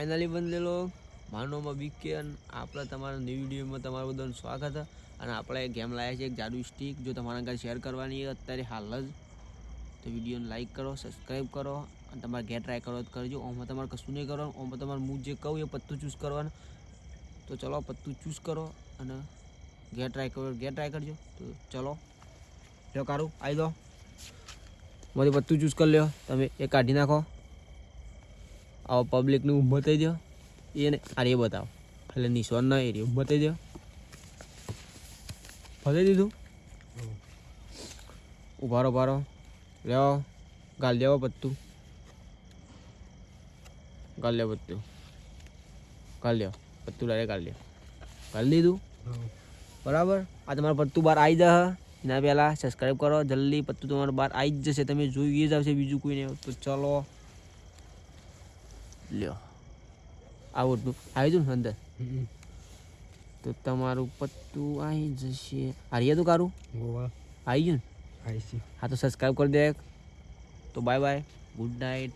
Finally બંધેલો. લો માનોમાં બીકે અને આપણે તમારા ન્યૂ વિડીયોમાં તમારું બધાનું સ્વાગત અને આપણે ગેમ લાવ્યા છે, એક જાદુ સ્ટીક જો તમારા ઘરે શેર કરવાની અત્યારે હાલ જ. તો વિડીયોને લાઇક કરો સબસ્ક્રાઈબ કરો અને તમારે ઘેર ટ્રાય કરો તો કરજો. ઓમાં તમારે કશું નહીં કરવાનું. ઓમાં તમારે હું જે કહું એ પત્તું ચૂઝ કરવાનું. તો ચલો પત્તું ચૂઝ કરો અને ઘેર ટ્રાય કરો, ઘેર ટ્રાય કરજો. તો ચલો. લ્યો કારું આવી દો મારી પત્તું ચૂઝ કરી લ્યો. તમે એ કાઢી નાખો. આવો પબ્લિકનું ઊભો થઈ દો એને અરે બતાવો. એટલે નિશાન ના એ રે ઊભો થઈ દો ફસાઈ દીધું. ઉભારો ઉભારો. લેવો. ગાલ દેવો પત્તું ગાલ લેવો પત્તું ગાલ લ્યો પત્તું ડાયરેક્ટ ગાલ લેવો ગાલ દીધું? બરાબર? આ તમારું પત્તું બહાર આવી જશે એના પહેલાં સબસ્ક્રાઈબ કરો. જલ્દી પત્તું તમારું બહાર આવી જ જશે. તમે જોઈ જ આવશે બીજું કોઈ નહીં તો ચલો. લ્યો. આવું આવી ને અંદર? તો તમારું પત્તું આવી જશે. હારીએ તો કારું? ગોવા. આવી ગયું ને? આઈસી હા તો સબસ્ક્રાઈબ કરી દે તો બાય બાય ગુડ નાઇટ